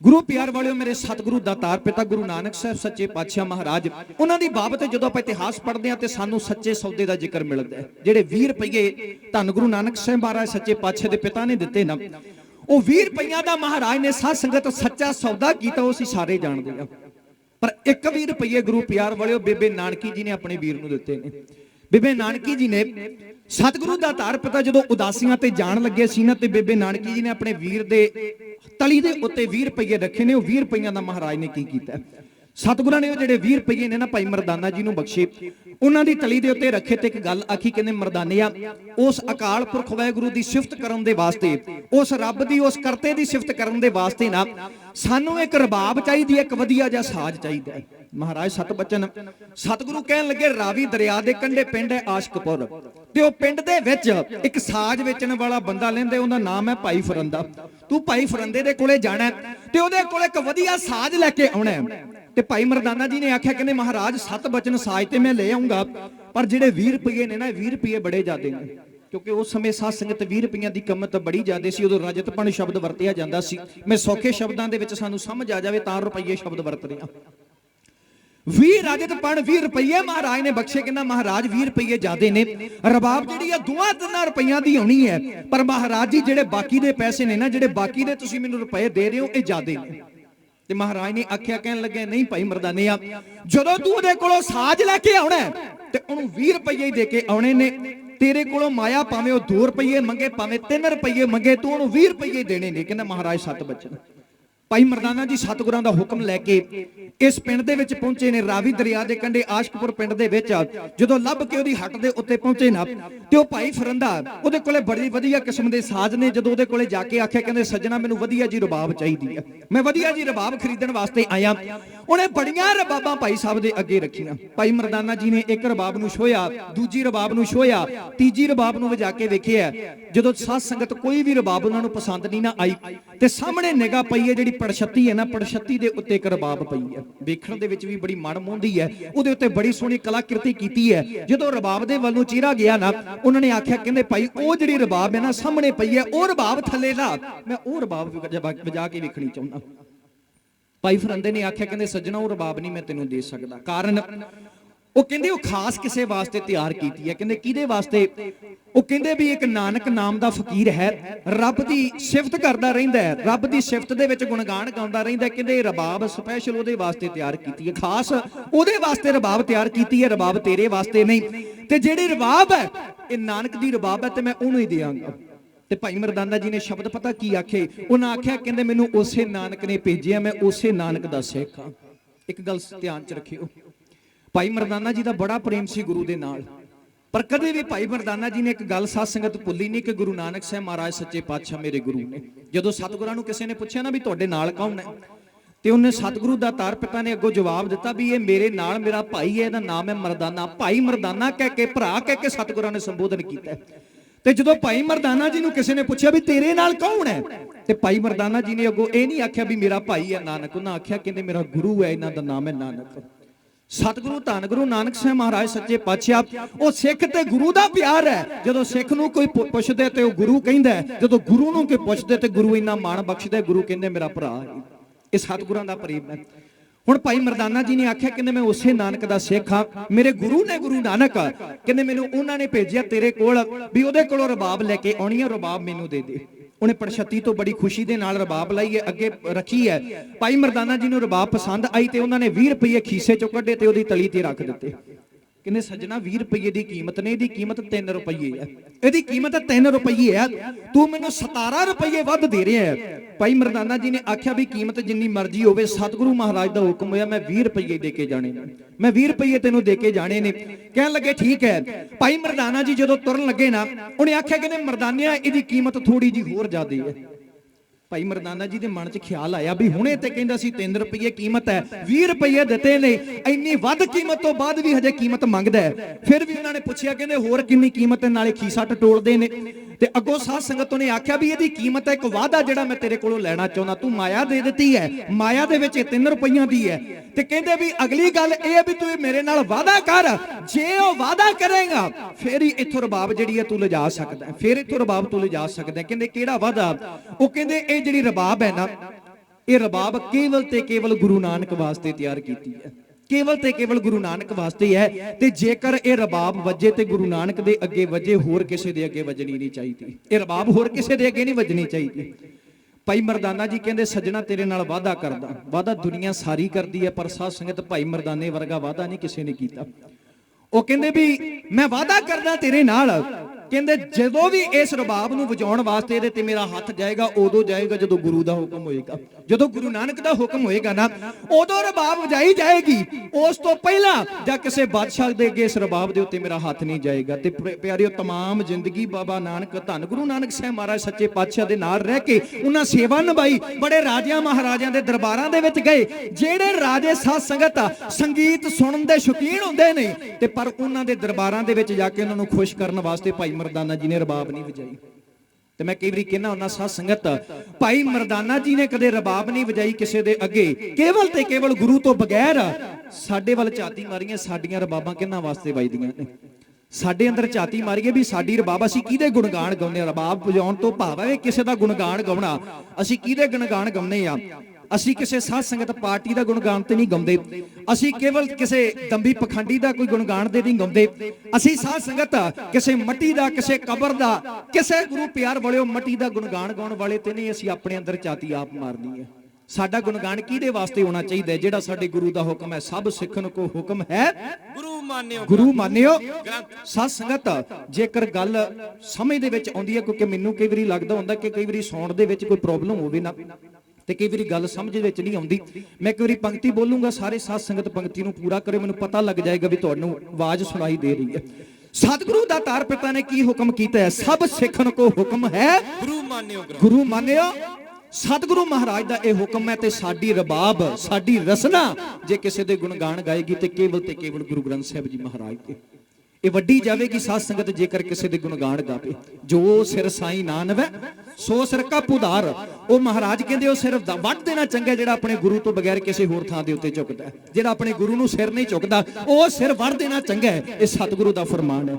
ਗੁਰੂ ਪਿਆਰ ਵਾਲਿਓ, ਮੇਰੇ ਸਤਿਗੁਰੂ ਦਾਤਾਰ ਪਿਤਾ ਗੁਰੂ ਨਾਨਕ ਸਾਹਿਬ ਸੱਚੇ ਪਾਤਸ਼ਾਹ ਮਹਾਰਾਜ, ਉਹਨਾਂ ਦੀ ਬਾਬਤ ਜਦੋਂ ਆਪਾਂ ਇਤਿਹਾਸ ਪੜ੍ਹਦੇ ਹਾਂ ਤੇ ਸਾਨੂੰ ਸੱਚੇ ਸੌਦੇ ਦਾ ਜ਼ਿਕਰ ਮਿਲਦਾ ਹੈ। ਜਿਹੜੇ 20 ਰੁਪਏ ਧੰਨ ਗੁਰੂ ਨਾਨਕ ਸਾਹਿਬ ਮਹਾਰਾਜ ਸੱਚੇ ਪਾਤਸ਼ਾਹ ਦੇ ਪਿਤਾ ਨੇ ਦਿੱਤੇ ਨਾ, ਉਹ 20 ਰੁਪਈਆਂ ਦਾ ਮਹਾਰਾਜ ਨੇ ਸਾਧ ਸੰਗਤ ਸੱਚਾ ਸੌਦਾ ਕੀਤਾ, ਉਹ ਅਸੀਂ ਸਾਰੇ ਜਾਣਦੇ ਹਾਂ। ਪਰ ਇੱਕ ਵੀ ਰੁਪਈਏ ਗੁਰੂ ਪਿਆਰ ਵਾਲਿਓ, ਬੇਬੇ ਨਾਨਕੀ ਜੀ ਨੇ ਆਪਣੇ ਵੀਰ ਨੂੰ ਦਿੱਤੇ ਨੇ। ਬੇਬੇ ਨਾਨਕੀ ਜੀ ਨੇ ਸਤਿਗੁਰੂ ਦਾ ਧਾਰ ਪਿਤਾ ਜਦੋਂ ਉਦਾਸੀਆਂ ਤੇ ਜਾਣ ਲੱਗੇ ਸੀ ਨਾ ਤੇ ਬੇਬੇ ਨਾਨਕੀ ਜੀ ਨੇ ਆਪਣੇ ਵੀਰ ਦੇ ਤਲੀ ਦੇ ਉੱਤੇ 20 ਰੁਪਏ ਰੱਖੇ ਨੇ, ਉਹ 20 ਰੁਪਈਆਂ ਦਾ ਮਹਾਰਾਜ ਨੇ ਕੀ ਕੀਤਾ? ਸਤਿਗੁਰਾਂ ਨੇ ਉਹ ਜਿਹੜੇ 20 ਰੁਪਏ ਨੇ ਨਾ ਭਾਈ ਮਰਦਾਨਾ ਜੀ ਨੂੰ ਬਖਸ਼ੇ, ਉਹਨਾਂ ਦੀ ਤਲੀ ਦੇ ਉੱਤੇ ਰੱਖੇ ਤੇ ਇੱਕ ਗੱਲ ਆਖੀ, ਕਹਿੰਦੇ ਮਰਦਾਨਿਆ, ਉਸ ਅਕਾਲ ਪੁਰਖ ਵਾਹਿਗੁਰੂ ਦੀ ਸਿਫਤ ਕਰਨ ਦੇ ਵਾਸਤੇ ਉਸ ਰੱਬ ਦੀ, ਉਸ ਕਰਤੇ ਦੀ ਸਿਫਤ ਕਰਨ ਦੇ ਵਾਸਤੇ ਨਾ। ਸਾਨੂੰ ਇੱਕ ਰਬਾਬ ਚਾਹੀਦੀ ਹੈ, ਇੱਕ ਵਧੀਆ ਜਿਹਾ ਸਾਜ਼ ਚਾਹੀਦਾ ਹੈ। ਮਹਾਰਾਜ ਸਤਬਚਨ ਸਤਿਗੁਰੂ ਕਹਿਣ ਲੱਗੇ, ਰਾਵੀ ਦਰਿਆ ਦੇ ਕੰਢੇ ਪਿੰਡ ਹੈ ਆਸ਼ਕਪੁਰ। ਤੇ ਉਹ ਪਿੰਡ ਦੇ ਵਿੱਚ ਇੱਕ ਸਾਜ਼ ਵੇਚਣ ਵਾਲਾ ਬੰਦਾ ਲੈਂਦੇ ਉਹਦਾ ਨਾਮ ਹੈ ਭਾਈ ਫਰੰਦਾ। ਤੂੰ ਭਾਈ ਫਰੰਦੇ ਦੇ ਕੋਲੇ ਜਾਣਾ ਤੇ ਉਹਦੇ ਕੋਲ ਇੱਕ ਵਧੀਆ ਸਾਜ਼ ਲੈ ਕੇ ਆਉਣਾ ਤੇ ਭਾਈ ਮਰਦਾਨਾ ਜੀ ਨੇ ਆਖਿਆ, ਕਹਿੰਦੇ, ਮਹਾਰਾਜ, ਸਤ ਬਚਨ ਸਾਜ ਤੇ ਮੈਂ ਲੈ ਆਉਂਗਾ ਪਰ ਜਿਹੜੇ 20 ਰੁਪਏ ਨੇ ਨਾ 20 ਰੁਪਏ ਬੜੇ ਜ਼ਿਆਦੇ ਨੇ। ਕਿਉਂਕਿ ਉਸ ਸਮੇਂ ਸਾਧ ਸੰਗਤ 20 ਰੁਪਈਆਂ ਦੀ ਕੀਮਤ ਬੜੀ ਜ਼ਿਆਦੇ ਸੀ, ਉਦੋਂ ਰਜਤਪਣ ਸ਼ਬਦ ਵਰਤਿਆ ਜਾਂਦਾ ਸੀ। ਮੈਂ ਸੌਖੇ ਸ਼ਬਦਾਂ ਦੇ ਵਿੱਚ ਸਾਨੂੰ ਸਮਝ ਆ ਜਾਵੇ, ਤਾਂ ਰੁਪਈਏ ਸ਼ਬਦ ਵਰਤਦੇ ਆ 20 ਰਜਤਪਣ 20 ਰੁਪਈਏ ਮਹਾਰਾਜ ਨੇ ਬਖਸ਼ੇ, ਕਹਿੰਦਾ ਮਹਾਰਾਜ 20 ਰੁਪਈਏ ਜ਼ਿਆਦੇ ਨੇ। ਰਬਾਬ ਜਿਹੜੀ ਆ ਦੋਆਂ ਤਿੰਨਾਂ ਰੁਪਈਆਂ ਦੀ ਆਉਣੀ ਹੈ। ਪਰ ਮਹਾਰਾਜ ਜੀ ਜਿਹੜੇ ਬਾਕੀ ਦੇ ਪੈਸੇ ਨੇ ਨਾ, ਜਿਹੜੇ ਬਾਕੀ ਦੇ ਤੁਸੀਂ ਮੈਨੂੰ ਰੁਪਏ ਦੇ ਰਹੇ ਹੋ, ਇਹ ਜ਼ਿਆਦੇ ਨੇ। ਤੇ ਮਹਾਰਾਜ ਨੇ ਆਖਿਆ, ਕਹਿਣ ਲੱਗੇ, ਨਹੀਂ ਭਾਈ ਮਰਦਾਨੇ ਆ, ਜਦੋਂ ਤੂੰ ਉਹਦੇ ਕੋਲੋਂ ਸਾਜ ਲੈ ਕੇ ਆਉਣਾ ਤੇ ਉਹਨੂੰ 20 ਰੁਪਏ ਹੀ ਦੇ ਕੇ ਆਉਣੇ ਨੇ। ਤੇਰੇ ਕੋਲੋਂ ਮਾਇਆ ਭਾਵੇਂ ਉਹ 2 ਰੁਪਏ ਮੰਗੇ, ਭਾਵੇਂ 3 ਰੁਪਏ ਮੰਗੇ, ਤੂੰ ਉਹਨੂੰ 20 ਰੁਪਏ ਦੇਣੇ ਨੇ। ਕਹਿੰਦਾ, ਮਹਾਰਾਜ, ਸੱਤ ਬਚਨ। ਭਾਈ ਮਰਦਾਨਾ ਜੀ ਸਤਿਗੁਰਾਂ ਦਾ ਹੁਕਮ ਲੈ ਕੇ ਇਸ ਪਿੰਡ ਦੇ ਵਿੱਚ ਪਹੁੰਚੇ ਨੇ ਰਾਵੀ ਦਰਿਆ ਦੇ ਕੰਢੇ ਆਸ਼ਕਪੁਰ ਪਿੰਡ ਦੇ ਵਿੱਚ, ਜਦੋਂ ਲੱਭ ਕੇ ਉਹਦੀ ਹੱਟ ਦੇ ਉੱਤੇ ਪਹੁੰਚੇ ਨਾ, ਤੇ ਉਹ ਭਾਈ ਫਰੰਦਾ, ਉਹਦੇ ਕੋਲੇ ਬੜੀ ਵਧੀਆ ਕਿਸਮ ਦੇ ਸਾਜ਼ ਨੇ, ਜਦੋਂ ਉਹਦੇ ਕੋਲੇ ਜਾ ਕੇ ਆਖਿਆ, ਕਹਿੰਦੇ, ਸੱਜਣਾ, ਮੈਨੂੰ ਵਧੀਆ ਜੀ ਰਬਾਬ ਚਾਹੀਦੀ ਹੈ ਮੈਂ ਵਧੀਆ ਜੀ ਰਬਾਬ ਖਰੀਦਣ ਵਾਸਤੇ ਆਇਆ। ਉਹਨੇ ਬੜੀਆਂ ਰਬਾਬਾਂ ਭਾਈ ਸਾਹਿਬ ਦੇ ਅੱਗੇ ਰੱਖੀਆਂ। ਭਾਈ ਮਰਦਾਨਾ ਜੀ ਨੇ ਇੱਕ ਰਬਾਬ ਨੂੰ ਛੋਇਆ ਦੂਜੀ ਰਬਾਬ ਨੂੰ ਛੋਇਆ ਤੀਜੀ ਰਬਾਬ ਨੂੰ ਵਜਾ ਕੇ ਵੇਖਿਆ, ਜਦੋਂ ਸਾਧ ਸੰਗਤ ਕੋਈ ਵੀ ਰਬਾਬ ਉਹਨਾਂ ਨੂੰ ਪਸੰਦ ਨਹੀਂ ਨਾ ਆਈ, ਤੇ ਸਾਹਮਣੇ ਨਿਗਾਹ ਪਈ ਹੈ ਜਿਹੜੀ ਪੜਛੱਤੀ ਹੈ ਨਾ, ਪੜਛੱਤੀ ਦੇ ਉੱਤੇ ਇੱਕ ਰਬਾਬ ਪਈ ਹੈ। ਵੇਖਣ ਦੇ ਵਿੱਚ ਵੀ ਬੜੀ ਮਨ ਮੋਹਦੀ ਹੈ, ਉਹਦੇ ਉੱਤੇ ਬੜੀ ਸੋਹਣੀ ਕਲਾਕ੍ਰਿਤੀ ਕੀਤੀ ਹੈ। ਜਦੋਂ ਰਬਾਬ ਦੇ ਵੱਲੋਂ ਨੂੰ ਚਿਹਰਾ ਗਿਆ ਨਾ, ਉਹਨਾਂ ਨੇ ਆਖਿਆ, ਕਹਿੰਦੇ ਭਾਈ, ਉਹ ਜਿਹੜੀ ਰਬਾਬ ਹੈ ਨਾ, ਸਾਹਮਣੇ ਪਈ ਹੈ, ਉਹ ਰਬਾਬ ਥੱਲੇ ਲਾ। ਮੈਂ ਉਹ ਰਬਾਬ ਵਜਾ- ਵਜਾ ਕੇ ਵੇਖਣੀ ਚਾਹੁੰਦਾ। ਭਾਈ ਫਰੰਦੇ ਨੇ ਆਖਿਆ, ਕਹਿੰਦੇ, ਸੱਜਣਾ, ਉਹ ਰਬਾਬ ਨਹੀਂ ਮੈਂ ਤੈਨੂੰ ਦੇ ਸਕਦਾ। ਕਾਰਨ ਉਹ ਕਹਿੰਦੇ ਉਹ ਖਾਸ ਕਿਸੇ ਵਾਸਤੇ ਤਿਆਰ ਕੀਤੀ ਹੈ। ਕਹਿੰਦੇ ਕਿਹਦੇ ਵਾਸਤੇ? ਉਹ ਕਹਿੰਦੇ ਵੀ ਇੱਕ ਨਾਨਕ ਨਾਮ ਦਾ ਫਕੀਰ ਹੈ। ਰੱਬ ਦੀ ਸਿਫਤ ਕਰਦਾ ਰਹਿੰਦਾ ਹੈ। ਰੱਬ ਦੀ ਸਿਫਤ ਦੇ ਵਿੱਚ ਗੁਣਗਾਨ ਗਾਉਂਦਾ ਰਹਿੰਦਾ ਕਹਿੰਦੇ ਰਬਾਬ ਸਪੈਸ਼ਲ ਉਹਦੇ ਵਾਸਤੇ ਤਿਆਰ ਕੀਤੀ ਹੈ। ਖਾਸ ਉਹਦੇ ਵਾਸਤੇ ਰਬਾਬ ਤਿਆਰ ਕੀਤੀ ਹੈ। ਰਬਾਬ ਤੇਰੇ ਵਾਸਤੇ ਨਹੀਂ। ਤੇ ਜਿਹੜੀ ਰਬਾਬ ਹੈ, ਇਹ ਨਾਨਕ ਦੀ ਰਬਾਬ ਹੈ ਤੇ ਮੈਂ ਉਹਨੂੰ ਹੀ ਦੇਵਾਂਗਾ ਤੇ ਭਾਈ ਮਰਦਾਨਾ ਜੀ ਨੇ ਸ਼ਬਦ ਪਤਾ ਕੀ ਆਖੇ? ਉਹਨਾਂ ਆਖਿਆ, ਕਹਿੰਦੇ ਮੈਨੂੰ ਉਸੇ ਨਾਨਕ ਨੇ ਭੇਜਿਆ, ਮੈਂ ਉਸੇ ਨਾਨਕ ਦਾ ਸਿੱਖ ਹਾਂ। ਇੱਕ ਗੱਲ ਧਿਆਨ ਚ ਰੱਖਿਓ। ਭਾਈ ਮਰਦਾਨਾ ਜੀ ਦਾ ਬੜਾ ਪ੍ਰੇਮ ਸੀ ਗੁਰੂ ਦੇ ਨਾਲ। ਪਰ ਕਦੇ ਵੀ ਭਾਈ ਮਰਦਾਨਾ ਜੀ ਨੇ ਇੱਕ ਗੱਲ ਸਾਧ ਸੰਗਤ ਭੁੱਲੀ ਨਹੀਂ ਕਿ ਗੁਰੂ ਨਾਨਕ ਸਾਹਿਬ ਮਹਾਰਾਜ ਸੱਚੇ ਪਾਤਸ਼ਾਹ ਮੇਰੇ ਗੁਰੂ ਨੇ। ਜਦੋਂ ਸਤਿਗੁਰਾਂ ਨੂੰ ਕਿਸੇ ਨੇ ਪੁੱਛਿਆ ਨਾ ਵੀ ਤੁਹਾਡੇ ਨਾਲ ਕੌਣ ਹੈ, ਤੇ ਉਹਨੇ ਸਤਿਗੁਰੂ ਦਾ ਤਾਰ ਪਿਤਾ ਨੇ ਅੱਗੋਂ ਜਵਾਬ ਦਿੱਤਾ ਵੀ ਇਹ ਮੇਰੇ ਨਾਲ ਮੇਰਾ ਭਾਈ ਹੈ, ਇਹਦਾ ਨਾਮ ਹੈ ਮਰਦਾਨਾ। ਭਾਈ ਮਰਦਾਨਾ ਕਹਿ ਕੇ, ਭਰਾ ਕਹਿ ਕੇ ਸਤਿਗੁਰਾਂ ਨੇ ਸੰਬੋਧਨ ਕੀਤਾ। ਤੇ ਜਦੋਂ ਭਾਈ ਮਰਦਾਨਾ ਜੀ ਨੂੰ ਕਿਸੇ ਨੇ ਪੁੱਛਿਆ ਵੀ ਤੇਰੇ ਨਾਲ ਕੌਣ ਹੈ, ਤੇ ਭਾਈ ਮਰਦਾਨਾ ਜੀ ਨੇ ਅੱਗੋਂ ਇਹ ਨਹੀਂ ਆਖਿਆ ਵੀ ਮੇਰਾ ਭਾਈ ਹੈ ਨਾਨਕ। ਉਹਨਾਂ ਆਖਿਆ ਕਹਿੰਦੇ ਮੇਰਾ ਗੁਰੂ ਹੈ, ਇਹਨਾਂ ਦਾ ਨਾਮ ਹੈ ਨਾਨਕ। ਸਤਿਗੁਰੂ ਧੰਨ ਗੁਰੂ ਨਾਨਕ ਸਾਹਿਬ ਮਹਾਰਾਜ ਸੱਚੇ ਪਾਤਸ਼ਾਹ, ਉਹ ਸਿੱਖ ਤੇ ਗੁਰੂ ਦਾ ਪਿਆਰ ਹੈ। ਜਦੋਂ ਸਿੱਖ ਨੂੰ ਕੋਈ ਪੁ- ਪੁੱਛਦੇ ਤੇ ਉਹ ਗੁਰੂ ਕਹਿੰਦਾ ਜਦੋਂ ਗੁਰੂ ਨੂੰ ਕੋਈ ਪੁੱਛਦੇ ਤੇ ਗੁਰੂ ਇੰਨਾ ਮਾਣ ਬਖਸ਼ਦਾ ਗੁਰੂ ਕਹਿੰਦੇ, ਮੇਰਾ ਭਰਾ, ਇਹ ਸਤਿਗੁਰਾਂ ਦਾ ਪ੍ਰੇਮ ਹੈ। ਹੁਣ ਭਾਈ ਮਰਦਾਨਾ ਜੀ ਨੇ ਆਖਿਆ, ਕਹਿੰਦੇ, ਮੈਂ ਉਸੇ ਨਾਨਕ ਦਾ ਸਿੱਖ ਹਾਂ। ਮੇਰੇ ਗੁਰੂ ਨੇ ਗੁਰੂ ਨਾਨਕ ਕਹਿੰਦੇ, ਮੈਨੂੰ ਉਹਨਾਂ ਨੇ ਭੇਜਿਆ ਤੇਰੇ ਕੋਲ ਵੀ ਉਹਦੇ ਕੋਲੋਂ ਰਬਾਬ ਲੈ ਕੇ ਆਉਣੀ ਹੈ ਰਬਾਬ ਮੈਨੂੰ ਦੇ ਦੇ। ਉਹਨੇ ਪਰਛਤੀ ਤੋਂ ਬੜੀ ਖੁਸ਼ੀ ਦੇ ਨਾਲ ਰਬਾਬ ਲਈ ਹੈ, ਅੱਗੇ ਰਚੀ ਹੈ। ਭਾਈ ਮਰਦਾਨਾ ਜੀ ਨੂੰ ਰਬਾਬ ਪਸੰਦ ਆਈ ਤੇ ਉਹਨਾਂ ਨੇ 20 ਰੁਪਏ ਖੀਸੇ ਚੋਂ ਕੱਢੇ ਤੇ ਉਹਦੀ ਤਲੀ ਤੇ ਰੱਖ ਦਿੱਤੇ। ਕਹਿੰਦੇ ਸੱਜਣਾ 20 ਰੁਪਏ ਦੀ ਕੀਮਤ ਨੇ, ਇਹਦੀ ਕੀਮਤ 3 ਰੁਪਏ ਹੈ ਇਹਦੀ ਕੀਮਤ 3 ਰੁਪਏ ਹੈ ਤੂੰ ਮੈਨੂੰ 17 ਰੁਪਏ ਵੱਧ ਦੇ ਰਿਹਾ ਹੈ। ਭਾਈ ਮਰਦਾਨਾ ਜੀ ਨੇ ਆਖਿਆ ਵੀ ਕੀਮਤ ਜਿੰਨੀ ਮਰਜ਼ੀ ਹੋਵੇ, ਸਤਿਗੁਰੂ ਮਹਾਰਾਜ ਦਾ ਹੁਕਮ ਹੋਇਆ, ਮੈਂ 20 ਰੁਪਏ ਦੇ ਕੇ ਜਾਣੇ ਮੈਂ 20 ਰੁਪਏ ਤੈਨੂੰ ਦੇ ਕੇ ਜਾਣੇ ਨੇ। ਕਹਿਣ ਲੱਗੇ, ਠੀਕ ਹੈ। ਭਾਈ ਮਰਦਾਨਾ ਜੀ ਜਦੋਂ ਤੁਰਨ ਲੱਗੇ ਨਾ, ਉਹਨੇ ਆਖਿਆ ਕਹਿੰਦੇ ਮਰਦਾਨਿਆ, ਇਹਦੀ ਕੀਮਤ ਥੋੜੀ ਜੀ ਹੋਰ ਜ਼ਿਆਦੀ ਹੈ। ਭਾਈ ਮਰਦਾਨਾ ਜੀ ਦੇ ਮਨ 'ਚ ਖਿਆਲ ਆਇਆ ਵੀ ਹੁਣੇ ਤੇ ਕਹਿੰਦਾ ਸੀ 3 ਰੁਪਏ ਕੀਮਤ ਹੈ 20 ਰੁਪਏ ਦਿੱਤੇ ਨੇ, ਇੰਨੀ ਵੱਧ ਕੀਮਤ ਤੋਂ ਬਾਅਦ ਵੀ ਹਜੇ ਕੀਮਤ ਮੰਗਦਾ ਹੈ। ਫਿਰ ਵੀ ਉਹਨਾਂ ਨੇ ਪੁੱਛਿਆ, ਕਹਿੰਦੇ ਹੋਰ ਕਿੰਨੀ ਕੀਮਤ ਨਾਲੇ ਖੀਸਾ ਟਟੋਲਦੇ ਨੇ। ਤੇ ਅੱਗੋਂ ਸਾਧ ਸੰਗਤ ਉਹਨੇ ਆਖਿਆ ਵੀ ਇਹਦੀ ਕੀਮਤ ਹੈ ਇੱਕ ਵਾਅਦਾ ਜਿਹੜਾ ਮੈਂ ਤੇਰੇ ਕੋਲੋਂ ਲੈਣਾ ਚਾਹੁੰਦਾ। ਤੂੰ ਮਾਇਆ ਦੇ ਦਿੱਤੀ ਹੈ। ਮਾਇਆ ਦੇ ਵਿੱਚ ਇਹ 3 ਰੁਪਈਆਂ ਦੀ ਹੈ। ਤੇ ਕਹਿੰਦੇ ਵੀ ਅਗਲੀ ਗੱਲ ਇਹ ਹੈ ਵੀ ਤੂੰ ਮੇਰੇ ਨਾਲ ਵਾਅਦਾ ਕਰ। ਜੇ ਉਹ ਵਾਅਦਾ ਕਰੇਗਾ, ਫੇਰ ਹੀ ਇੱਥੋਂ ਰਬਾਬ ਜਿਹੜੀ ਹੈ ਤੂੰ ਲਿਜਾ ਸਕਦਾ ਹੈ। ਫਿਰ ਇੱਥੋਂ ਰਬਾਬ ਤੂੰ ਲਿਜਾ ਸਕਦਾ ਕਹਿੰਦੇ ਕਿਹੜਾ ਵਾਅਦਾ? ਉਹ ਕਹਿੰਦੇ ਇਹ ਜਿਹੜੀ ਰਬਾਬ ਹੈ ਨਾ, ਇਹ ਰਬਾਬ ਕੇਵਲ ਤੇ ਕੇਵਲ ਗੁਰੂ ਨਾਨਕ ਵਾਸਤੇ ਤਿਆਰ ਕੀਤੀ ਹੈ। ਕੇਵਲ ਤੇ ਕੇਵਲ ਗੁਰੂ ਨਾਨਕ ਵਾਸਤੇ ਹੀ ਹੈ ਤੇ ਜੇਕਰ ਇਹ ਰਬਾਬ ਵੱਜੇ ਤੇ ਗੁਰੂ ਨਾਨਕ ਦੇ ਅੱਗੇ ਵੱਜੇ, ਹੋਰ ਕਿਸੇ ਦੇ ਅੱਗੇ ਵੱਜਣੀ ਨਹੀਂ ਚਾਹੀਦੀ। ਇਹ ਰਬਾਬ ਹੋਰ ਕਿਸੇ ਦੇ ਅੱਗੇ ਨਹੀਂ ਵੱਜਣੀ ਚਾਹੀਦੀ। ਭਾਈ ਮਰਦਾਨਾ ਜੀ ਕਹਿੰਦੇ, ਸੱਜਣਾ ਤੇਰੇ ਨਾਲ ਵਾਅਦਾ ਕਰਦਾ। ਵਾਅਦਾ ਦੁਨੀਆ ਸਾਰੀ ਕਰਦੀ ਹੈ, ਪਰ ਸਾਧ ਸੰਗਤ ਭਾਈ ਮਰਦਾਨੇ ਵਰਗਾ ਵਾਅਦਾ ਨਹੀਂ ਕਿਸੇ ਨੇ ਕੀਤਾ। ਉਹ ਕਹਿੰਦੇ ਵੀ, ਮੈਂ ਵਾਅਦਾ ਕਰਦਾ ਤੇਰੇ ਨਾਲ। ਕਹਿੰਦੇ ਜਦੋਂ ਵੀ ਇਸ ਰਬਾਬ ਨੂੰ ਵਜਾਉਣ ਵਾਸਤੇ ਇਹਦੇ ਤੇ ਮੇਰਾ ਹੱਥ ਜਾਏਗਾ ਉਦੋਂ ਜਾਏਗਾ ਜਦੋਂ ਗੁਰੂ ਦਾ ਹੁਕਮ ਹੋਏਗਾ ਜਦੋਂ ਗੁਰੂ ਨਾਨਕ ਦਾ ਹੁਕਮ ਹੋਏਗਾ ਨਾ ਉਦੋਂ ਰਬਾਬ ਵਜਾਈ ਜਾਏਗੀ ਉਸ ਤੋਂ ਪਹਿਲਾਂ ਜਾਂ ਕਿਸੇ ਬਾਦਸ਼ਾਹ ਦੇ ਅੱਗੇ ਇਸ ਰਬਾਬ ਦੇ ਉੱਤੇ ਮੇਰਾ ਹੱਥ ਨਹੀਂ ਜਾਏਗਾ ਤੇ ਪਿ- ਪਿਆਰਿਓ तमाम ਜ਼ਿੰਦਗੀ ਬਾਬਾ ਨਾਨਕ ਧੰਨ ਗੁਰੂ ਨਾਨਕ ਸਾਹਿਬ ਮਹਾਰਾਜ ਸੱਚੇ ਪਾਤਸ਼ਾਹ ਦੇ ਨਾਲ ਰਹਿ ਕੇ ਉਹਨਾਂ ਸੇਵਾ ਨਿਭਾਈ ਬੜੇ ਰਾਜਿਆਂ ਮਹਾਰਾਜਿਆਂ ਦੇ ਦਰਬਾਰਾਂ ਦੇ ਵਿੱਚ ਗਏ ਜਿਹੜੇ ਰਾਜੇ ਸਾਧ ਸੰਗਤ ਆ ਸੰਗੀਤ ਸੁਣਨ ਦੇ ਸ਼ੌਕੀਨ ਹੁੰਦੇ ਨੇ ਤੇ ਪਰ ਉਹਨਾਂ ਦੇ ਦਰਬਾਰਾਂ ਦੇ ਵਿੱਚ ਜਾ ਕੇ ਉਹਨਾਂ ਨੂੰ ਖੁਸ਼ ਕਰਨ ਵਾਸਤੇ ਭਾਈ ਮਰਦਾਨਾ ਜੀ ਨੇ ਰਬਾਬ ਨਹੀਂ ਵਜਾਈ। ਤੇ ਮੈਂ ਕਈ ਵਾਰੀ ਕਹਿੰਦਾ ਉਹਨਾਂ ਸਾਧ ਸੰਗਤ, ਭਾਈ ਮਰਦਾਨਾ ਜੀ ਨੇ ਕਦੇ ਰਬਾਬ ਨਹੀਂ ਵਜਾਈ ਕਿਸੇ ਦੇ ਅੱਗੇ। ਕੇਵਲ ਤੇ ਕੇਵਲ ਗੁਰੂ ਤੋਂ ਬਗੈਰ ਸਾਡੇ ਵੱਲ ਝਾਤੀ ਮਾਰੀਆਂ, ਸਾਡੀਆਂ ਰਬਾਬਾਂ ਕਿਹਨਾਂ ਵਾਸਤੇ ਵੱਜਦੀਆਂ ਨੇ? ਸਾਡੇ ਅੰਦਰ ਝਾਤੀ ਮਾਰੀਏ ਵੀ ਸਾਡੀ ਰਬਾਬ, ਅਸੀਂ ਕਿਹਦੇ ਗੁਣਗਾਨ ਗਾਉਂਦੇ ਆ ਰਬਾਬ ਵਜਾਉਣ ਤੋਂ ਭਾਵ ਹੈ ਕਿਸੇ ਦਾ ਗੁਣਗਾਨ ਗਾਉਣਾ। ਅਸੀਂ ਕਿਹਦੇ ਗੁਣਗਾਨ ਗਾਉਂਦੇ ਆ ਅਸੀਂ ਕਿਸੇ ਸਾਧ ਸੰਗਤ ਪਾਰਟੀ ਦਾ ਗੁਣਗਾਨ ਤੇ ਨਹੀਂ ਗਾਉਂਦੇ। ਅਸੀਂ ਕੇਵਲ ਕਿਸੇ ਦੰਬੀ ਪਖੰਡੀ ਦਾ ਕੋਈ ਗੁਣਗਾਨ ਤੇ ਨਹੀਂ ਗਾਉਂਦੇ। ਅਸੀਂ ਸਾਧ ਸੰਗਤ ਕਿਸੇ ਮੱਟੀ ਦਾ ਕਿਸੇ ਕਬਰ ਦਾ ਕਿਸੇ ਗੁਰੂ ਪਿਆਰ ਵਾਲਿਓ ਮੱਟੀ ਦਾ ਗੁਣਗਾਨ ਗਾਉਣ ਵਾਲੇ ਤੇ ਨਹੀਂ ਅਸੀਂ ਆਪਣੇ ਅੰਦਰ ਝਾਤੀ ਆਪ ਮਾਰਨੀ ਹੈ। ਸਾਡਾ ਗੁਣਗਾਨ ਕਿਹਦੇ ਵਾਸਤੇ ਹੋਣਾ ਚਾਹੀਦਾ? ਜਿਹੜਾ ਸਾਡੇ ਗੁਰੂ ਦਾ ਹੁਕਮ ਹੈ। ਸਭ ਸਿੱਖਣ ਕੋ ਹੁਕਮ ਹੈ। ਗੁਰੂ ਮਾਨਿਓ ਗੁਰੂ ਮੰਨਿਓ। ਸਾਧ ਸੰਗਤ ਜੇਕਰ ਗੱਲ ਸਮਝ ਦੇ ਵਿੱਚ ਆਉਂਦੀ ਹੈ ਕਿਉਂਕਿ ਮੈਨੂੰ ਕਈ ਵਾਰੀ ਲੱਗਦਾ ਹੁੰਦਾ ਕਿ ਕਈ ਵਾਰੀ ਸੌਣ ਦੇ ਵਿੱਚ ਕੋਈ ਪ੍ਰੋਬਲਮ ਹੋਵੇ ਨਾ। ਤੇ ਕਈ ਵਾਰੀ ਗੱਲ ਸਮਝ ਵਿੱਚ ਨਹੀਂ ਆਉਂਦੀ। ਮੈਂ ਇੱਕ ਵਾਰੀ ਪੰਕਤੀ ਬੋਲੂੰਗਾ ਸਾਰੇ ਸਾਧ ਸੰਗਤ ਪੰਕਤੀ ਨੂੰ ਪੂਰਾ ਕਰਿਓ ਮੈਨੂੰ ਪਤਾ ਲੱਗ ਜਾਏਗਾ ਵੀ ਤੁਹਾਨੂੰ ਆਵਾਜ਼ ਸੁਣਾਈ ਦੇ ਰਹੀ ਹੈ। ਸਤਿਗੁਰੂ ਦਾ ਤਾਰ ਪਿਤਾ ਨੇ ਕੀ ਹੁਕਮ ਕੀਤਾ ਹੈ? ਸਭ ਸਿੱਖਣ ਕੋ ਹੁਕਮ ਹੈ। ਗੁਰੂ ਮਾਨਿਓ ਗੁਰੂ ਮੰਨਿਓ ਸਤਿਗੁਰੂ ਮਹਾਰਾਜ ਦਾ ਇਹ ਹੁਕਮ ਹੈ ਤੇ ਸਾਡੀ ਰਬਾਬ ਸਾਡੀ ਰਸਨਾ ਜੇ ਕਿਸੇ ਦੇ ਗੁਣਗਾਨ ਗਾਏਗੀ ਤੇ ਕੇਵਲ ਤੇ ਕੇਵਲ ਗੁਰੂ ਗ੍ਰੰਥ ਸਾਹਿਬ ਜੀ ਮਹਾਰਾਜ ਦੇ। ਇਹ ਵੱਡੀ ਜਾਵੇਗੀ ਸਾਧ ਸੰਗਤ ਜੇਕਰ ਕਿਸੇ ਦੇ ਗੁਣਗਾਨ ਗਾਵੇ। ਜੋ ਸਿਰ ਸਾਈ ਨਾਨਵੈ, ਸੋ ਸਿਰ ਕਾ ਪੁਧਾਰ ਉਹ ਮਹਾਰਾਜ ਕਹਿੰਦੇ, ਉਹ ਸਿਰ ਵੱਢ ਦੇਣਾ ਚੰਗਾ ਜਿਹੜਾ ਆਪਣੇ ਗੁਰੂ ਤੋਂ ਬਗੈਰ ਕਿਸੇ ਹੋਰ ਥਾਂ ਦੇ ਉੱਤੇ ਝੁਕਦਾ ਜਿਹੜਾ ਆਪਣੇ ਗੁਰੂ ਨੂੰ ਸਿਰ ਨਹੀਂ ਝੁਕਦਾ, ਉਹ ਸਿਰ ਵੱਢ ਦੇਣਾ ਚੰਗਾ ਹੈ। ਇਹ ਸਤਿਗੁਰੂ ਦਾ ਫਰਮਾਨ ਹੈ।